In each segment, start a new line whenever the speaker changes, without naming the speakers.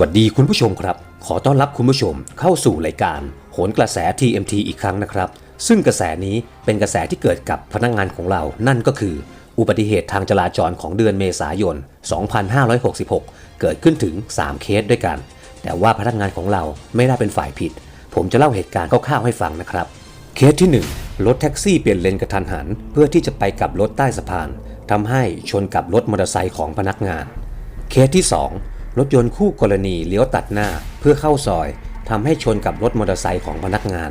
วัสดีคุณผู้ชมครับ ขอต้อนรับคุณผู้ชมเข้าสู่รายการโหนกระแส TMT อีกครั้งนะครับ ซึ่งกระแสนี้เป็นกระแสที่เกิดกับพนักงานของเรา นั่นก็คือ อุบัติเหตุทางจราจรของเดือนเมษายน 2566 เกิดขึ้นถึง 3 เคสด้วยกัน แต่ว่าพนักงานของเราไม่ได้เป็นฝ่ายผิด ผมจะเล่าเหตุการณ์คร่าวๆให้ฟังนะครับ เคสที่ 1 รถแท็กซี่เปลี่ยนเลนกระทันหัน เพื่อที่จะไปกับรถใต้สะพานทำให้ชนกับรถมอเตอร์ไซค์ของพนักงาน เคสที่ 2 รถยนต์คู่กรณีเลี้ยวตัดหน้าเพื่อเข้าซอยทำให้ชนกับรถมอเตอร์ไซค์ของพนักงาน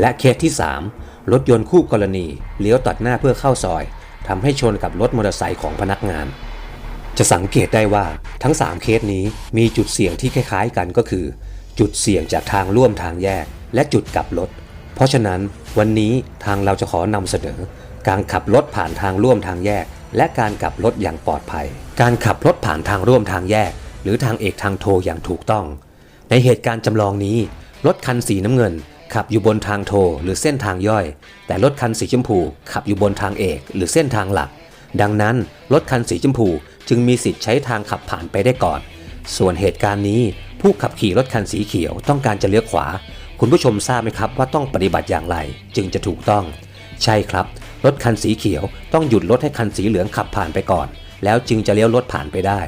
และเคสที่ 3 รถยนต์คู่กรณีเลี้ยวตัดหน้าเพื่อเข้าซอยทำให้ชนกับรถมอเตอร์ไซค์ของพนักงาน จะสังเกตได้ว่าทั้ง 3 เคสนี้มีจุดเสี่ยงที่คล้ายๆกันก็คือ จุดเสี่ยงจากทางร่วมทางแยก และจุดกลับรถ เพราะฉะนั้นวันนี้ทางเราจะขอนำเสนอ การขับรถผ่านทางร่วมทางแยก และการกลับรถอย่างปลอดภัย การขับรถผ่านทางร่วมทางแยก หรือทางเอกทางโทอย่างถูกต้อง ในเหตุการณ์จำลองนี้ รถคันสีน้ำเงิน ขับอยู่บนทางโทหรือเส้นทางย่อย แต่รถคันสีชมพูขับอยู่บนทางเอกหรือเส้นทางหลัก ดังนั้นรถคันสีชมพูจึงมีสิทธิ์ใช้ทางขับผ่านไปได้ก่อน ส่วนเหตุการณ์นี้ ผู้ขับขี่รถคันสีเขียวต้องการจะเลี้ยวขวา คุณผู้ชมทราบไหมครับว่าต้องปฏิบัติอย่างไร จึงจะถูกต้อง ใช่ครับ รถคันสีเขียวต้องหยุดรถให้คันสีเหลืองขับผ่านไปก่อน แล้วจึงจะเลี้ยวรถผ่านไปได้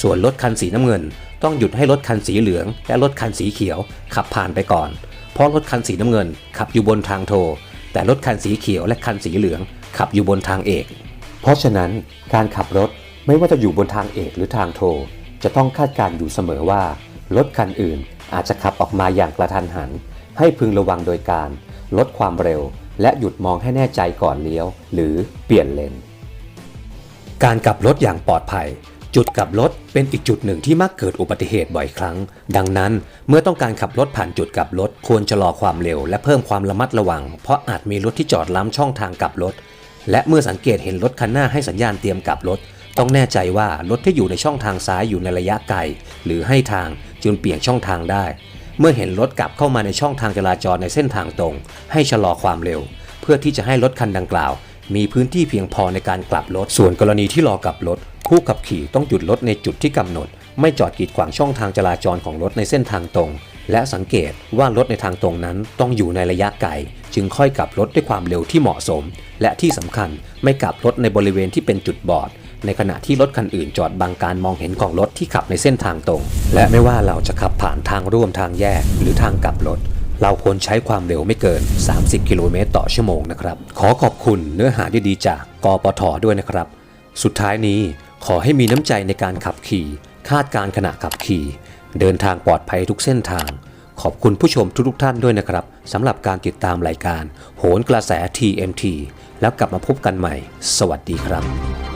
ส่วนรถคันสีน้ำเงิน ต้องหยุดให้รถคันสีเหลือง และรถคันสีเขียว ขับผ่านไปก่อน เพราะรถคันสีน้ำเงิน ขับอยู่บนทางโท แต่รถคันสีเขียวและคันสีเหลือง ขับอยู่บนทางเอก เพราะฉะนั้นการขับรถไม่ว่าจะอยู่บนทางเอกหรือทางโท จะต้องคาดการณ์อยู่เสมอว่า รถคันอื่นอาจจะขับออกมาอย่างกระทันหัน ให้พึงระวังโดยการ ลดความเร็ว และหยุดมองให้แน่ใจก่อนเลี้ยว หรือเปลี่ยนเลนการกลับรถอย่างปลอดภัย จุดกลับรถเป็นอีกจุดหนึ่งที่มักเกิดอุบัติเหตุบ่อยครั้ง ดังนั้นเมื่อต้องการขับรถผ่านจุดกลับรถควรชะลอความเร็วและเพิ่มความระมัดระวัง เพราะอาจมีรถที่จอดล้ำช่องทางกลับรถ และเมื่อสังเกตเห็นรถคันหน้าให้สัญญาณเตรียมกลับรถ ต้องแน่ใจว่ารถที่อยู่ในช่องทางซ้ายอยู่ในระยะไกลหรือให้ทางจึงเปลี่ยนช่องทางได้ เมื่อเห็นรถกลับเข้ามาในช่องทางจราจรในเส้นทางตรง ให้ชะลอความเร็ว เพื่อที่จะให้รถคันดังกล่าว มีพื้นที่เพียงพอในการกลับรถ ส่วนกรณีที่รอกลับรถ ผู้ขับขี่ต้องหยุดรถในจุดที่กำหนด ไม่จอดกีดขวางช่องทางจราจรของรถในเส้นทางตรง และสังเกตว่ารถในทางตรงนั้นต้องอยู่ในระยะไกล จึงค่อยกลับรถด้วยความเร็วที่เหมาะสม และที่สำคัญไม่กลับรถในบริเวณที่เป็นจุดบอดในขณะที่รถคันอื่นจอดบังการมองเห็นของรถที่ขับในเส้นทางตรง และไม่ว่าเราจะขับผ่านทางร่วมทางแยกหรือทางกลับรถ เราควรใช้ความเร็วไม่เกิน 30 กิโลเมตรต่อชั่วโมงนะครับ ขอขอบคุณเนื้อหาดีๆจากกปทด้วยนะครับ สุดท้ายนี้ขอให้มีน้ำใจในการขับขี่ คาดการขณะขับขี่ เดินทางปลอดภัยทุกเส้นทาง ขอบคุณผู้ชมทุกๆท่านด้วยนะครับสำหรับการติดตามรายการ โหนกระแส TMT แล้วกลับมาพบกันใหม่ สวัสดีครับ